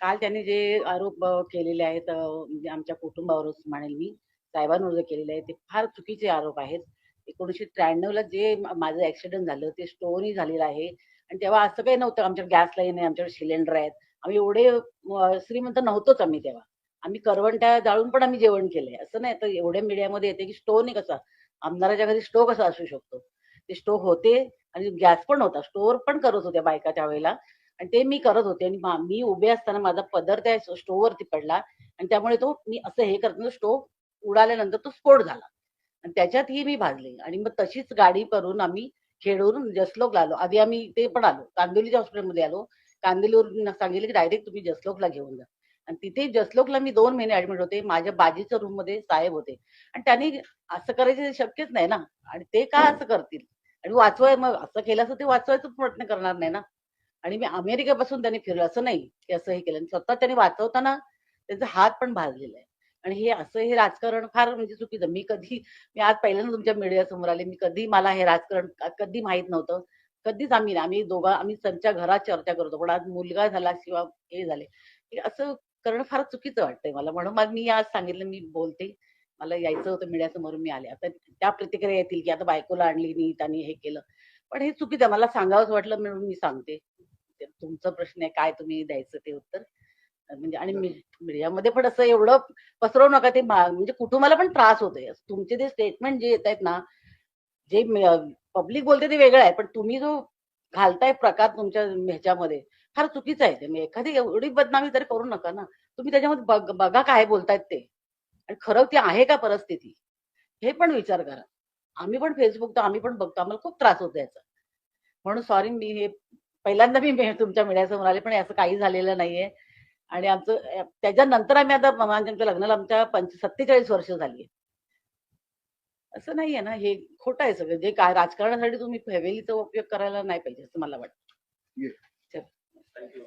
काल त्यांनी जे आरोप केलेले आहेत म्हणजे आमच्या कुटुंबावरच म्हणेल मी साहेबांवर जे केलेले आहेत ते फार चुकीचे आरोप आहेत. एकोणीसशे त्र्याण्णवला जे माझं ऍक्सिडेंट झालं ते स्टोनही झालेलं आहे. आणि तेव्हा असं काही नव्हतं आमच्याकडे गॅस लाईन आहे आमच्याकडे सिलेंडर आहेत. आम्ही एवढे श्रीमंत नव्हतोच आम्ही तेव्हा. आम्ही करवंट्या जाळून पण आम्ही जेवण केलंय. असं नाही तर एवढ्या मीडियामध्ये येते की स्टोव नाही कसा आमदाराच्या घरी स्टोव कसा असू शकतो? ते स्टोव होते आणि गॅस पण होता. स्टोअर पण करत होत्या बायका त्यावेळेला. आणि ते मी करत होते. आणि मी उभे असताना माझा पदर त्या स्टोववरती पडला. आणि त्यामुळे तो मी असं हे करताना स्टोव उडाल्यानंतर तो स्फोट झाला. आणि त्याच्यातही मी भाजले. आणि मग तशीच गाडी करून आम्ही खेडवरून जसलोकला आलो. आधी आम्ही ते पण आलो. कांदिवलीच्या हॉस्पिटलमध्ये आलो. कांदिवलीवरून सांगितलं की डायरेक्ट तुम्ही जसलोकला घेऊन जा. आणि तिथे जसलोकला मी दोन महिने ऍडमिट होते. माझ्या बाजीच्या रूममध्ये साहेब होते. आणि त्यांनी असं करायचं शक्यच नाही ना. आणि ते का असं करतील? आणि वाचवाय मग असं केलं असं ते वाचवायचा प्रयत्न करणार नाही ना. आणि मी अमेरिकेपासून त्यांनी फिरलं. असं नाही की असं हे केलं. आणि स्वतः त्यांनी वाचवताना त्यांचा हात पण भाजलेला आहे. आणि हे असं हे राजकारण फार म्हणजे चुकीचं. मी कधी मी आज पहिल्यांदा तुमच्या मीडिया समोर आले. मी कधी मला हे राजकारण कधी माहीत नव्हतं. कधीच आम्ही आम्ही दोघा आम्ही त्यांच्या घरात चर्चा करतो पण आज मुलगा झाला किंवा हे झाले. असं करणं फार चुकीचं वाटतंय मला. म्हणून मग मी आज सांगितलं मी बोलते. मला यायचं होतं मीडियासमोर मी आले. आता त्या प्रतिक्रिया येतील की आता बायकोला आणली नाही त्यांनी हे केलं. पण हे चुकीचं मला सांगावंच वाटलं म्हणून मी सांगते. तुमचा प्रश्न आहे काय तुम्ही द्यायचं ते उत्तर. म्हणजे आणि मीडियामध्ये पण असं एवढं पसरवू नका ते म्हणजे कुटुंबाला पण त्रास होतोय. तुमचे ते स्टेटमेंट जे येत आहेत ना जे पब्लिक बोलते ते वेगळं आहे पण तुम्ही जो घालताय प्रकार तुमच्या ह्याच्यामध्ये फार चुकीचं आहे ते. एखादी एवढी बदनामी तरी करू नका ना. तुम्ही त्याच्यामध्ये बघ- बघा काय बोलतायत ते. आणि खरं ती आहे का परिस्थिती? हे पण विचार करा. आम्ही पण फेसबुक तर आम्ही पण बघतो. आम्हाला खूप त्रास होतो याचा. म्हणून सॉरी मी हे पहिल्यांदा मी तुमच्या मीडियासमोर आले पण असं काही झालेलं नाहीये. आणि आमचं त्याच्यानंतर आम्ही आता म- आमच्या लग्नाला आमच्या पंच सत्तेचाळीस वर्ष झाली असं नाहीये ना हे खोटं आहे सगळं. जे काय राजकारणासाठी तुम्ही फॅमिलीचा उपयोग करायला नाही पाहिजे असं मला वाटतं. थँक्यू